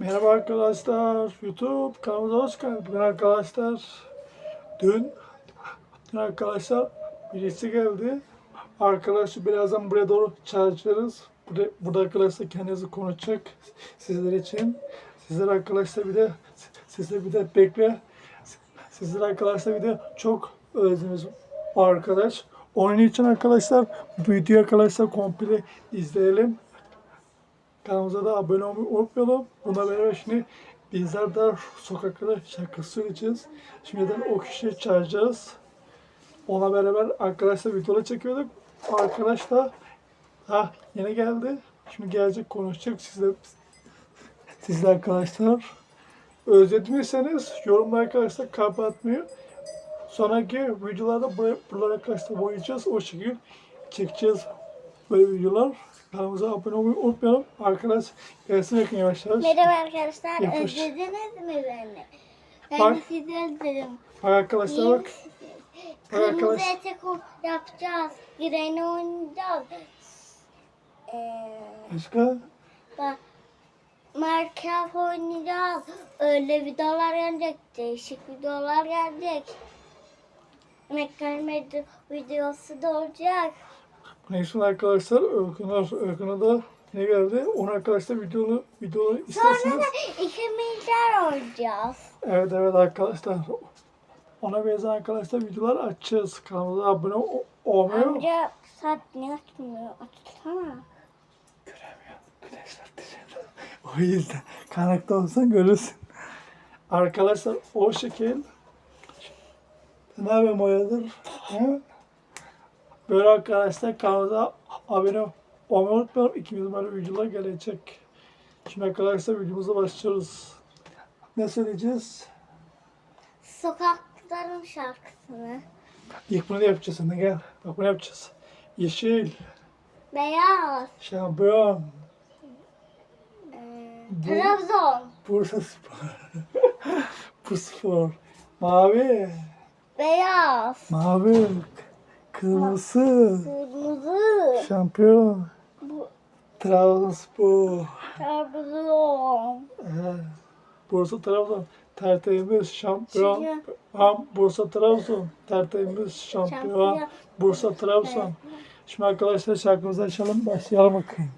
Merhaba arkadaşlar. YouTube kanalımıza hoş geldiniz arkadaşlar. Dün, dün arkadaşlar birisi geldi. Arkadaşı birazdan buraya doğru çağıracağız. Burada, burada arkadaşlar kendinizi konuşacak sizler için. Sizler arkadaşlar bir de sizler bir de bekle. Sizler arkadaşlar bir de çok özlediniz o arkadaş. Onun için arkadaşlar videoyu arkadaşlar komple izleyelim. Kanalımıza da abone olmayı unutmayalım. Buna beraber şimdi bizler de sokaklarda şarkı söyleyeceğiz. Şimdiden o kişiyi çağıracağız. Ona beraber arkadaşlar videolar çekiyorduk. Arkadaş da ha, yeni geldi. Şimdi gelecek konuşacak sizle. Sizle arkadaşlar. Özlediyseniz yorumlar arkadaşlar kapatmayı. Sonraki videolarda buralara arkadaşlar boyayacağız. O şekilde çekeceğiz böyle videolar. Kanalımıza abone olmayı unutmayalım. Arkadaş gelsin yakın yavaş yavaş. Merhaba arkadaşlar, Yapış. özlediniz mi beni? Ben Bak. de sizi özledim. Bak arkadaşlar bak. Kırmızı arkadaş. etek yapacağız, gireni oynayacağız. Ee, Başka? bak, Minecraft oynayacağız. Öyle videolar gelecek, değişik videolar gelecek. Medya videosu da olacak. Neyse arkadaşlar Örkün'e Örkün'e da ne geldi? Onu arkadaşlar videolu Sonra isterseniz. da ikimizler oynayacağız. Evet evet arkadaşlar. Ona benzer arkadaşlar videolar açacağız. Kanalımıza abone ol- olmayı Amca saat niye açmıyor? Açsana. Göremiyorum. Güneşler dışarıda. O yüzden karanlıkta olsan görürsün. Arkadaşlar o şekil ne yapayım oyadır? He? Böyle arkadaşlar kanalımıza abone olmayı unutmayalım. İkimiz böyle videolar gelecek. Şimdi arkadaşlar videomuza başlıyoruz. Ne söyleyeceğiz? Sokakların şarkısını. İlk bunu yapacağız. Hadi gel. Bak bunu yapacağız. Yeşil, Beyaz. şampiyon, Ee, Bu- Trabzon. Bursa Spor. Bursa Spor. Mavi. Beyaz. Mavi. Kırmızı. Kırmızı. Şampiyon. Bu Trabzonspor. Trabzon. Evet. Bursa Trabzon. Tertemiz şampiyon. Ham Bursa Trabzon. Tertemiz şampiyon. Şampiyon. Bursa Trabzon. Şimdi arkadaşlar şarkımızı açalım. Başlayalım bakayım.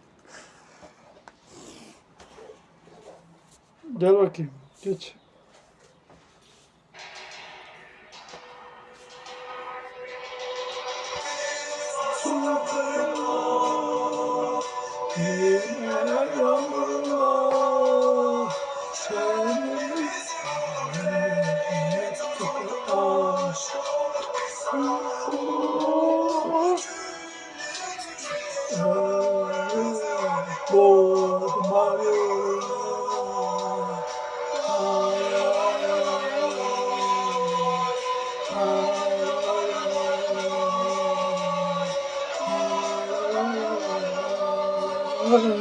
Gel bakayım. Geç. Oh.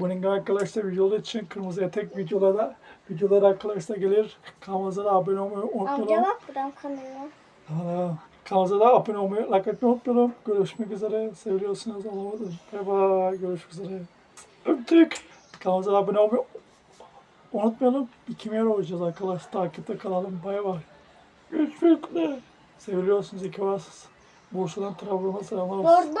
bunun arkadaşlar videolar için kırmızı etek videolara videolar arkadaşlar gelir. Kanalımıza da abone olmayı Amca unutmayalım. bak buradan. Aa, Kanalımıza da abone olmayı, like etmeyi unutmayalım. Görüşmek üzere. Seviyorsunuz. Allah'a emanet Bay bay. Görüşmek üzere. Öptük. Kanalımıza da abone olmayı unutmayalım. İki yer olacağız arkadaşlar. Takipte kalalım. Bay bay. Görüşmek üzere. Seviliyorsunuz. İki varsınız. Bursa'dan Trabzon'a selamlar olsun. Burada.